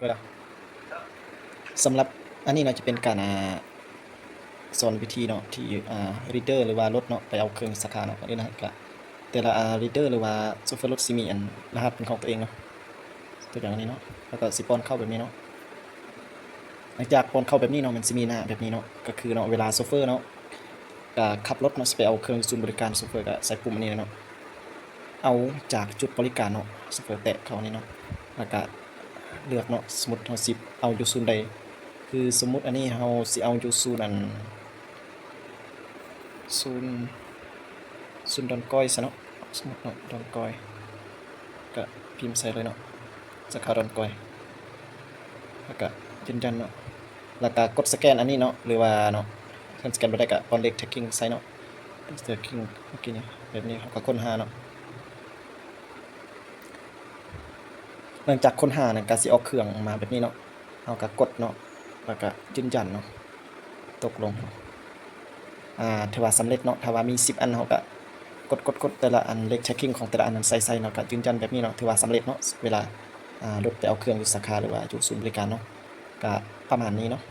เวลาสำหรับอันนี้เนาะจะเป็นการอ่าสอนวิธีเนาะที่อ่า reader หรือว่ารถเนาะไปเอาเครื่องสาขาเนาะนี่นะครับก็แต่ละอ่า reader หรือว่าโซเฟอร์รถสิมีอันรหัสเป็นของตัวเองเนาะตัวอย่างนี้เนาะแล้วก็สิปอนเข้าแบบนี้เนาะหลังจากปอนเข้าแบบนี้เนาะมันสิมีหน้าแบบนี้เนาะก็คือเนาะเวลาโซเฟอร์เนาะก็ขับรถเนาะไปเอาเครื่องศูนบริการโซเฟอร์ก็ใส่ปุ่มอันนี้เนาะเอาจากจุดบริการเนาะโซเฟอร์แตะเข้านนี้เนาะแล้วก็ เลือกเนาะสมมติเราสิเอาอยู่ศูนย์ใด คือสมมติอันนี้เราสิเอาอยู่ศูนย์อันศูนย์ศูนย์ดอนก้อยซะเนาะสมมติเนาะดอนก้อยก็พิมพ์ใส่เลยเนาะสาขาดอนก้อยแล้วก็ยืนยันเนาะแล้วก็กดสแกนอันนี้เนาะหรือว่าเนาะสแกนบ่ได้ก็ปอนเล็ก tracking ใส่เนาะ tracking เมื่อกี้นี้แบบนี้เขาก็ค้นหาเนาะ หลังจากค้นหาเนี่ยก็สิออกเครื่องมาแบบนี้เนาะเอาก็กดเนาะแล้วก็ยืนยันเนาะตกลงอ่าถือว่าสำเร็จเนาะถ้าว่ามี 10 อันเฮาก็กดกดกดแต่ละอันเลขเช็คกิ้งของแต่ละอันนั้นใส่ๆเนาะก็ยืนยันแบบนี้เนาะถือว่าสำเร็จเนาะเวลาอ่ารถไปเอาเครื่องอยู่สาขาหรือว่าอยู่ศูนย์บริการเนาะก็ประมาณนี้เนาะ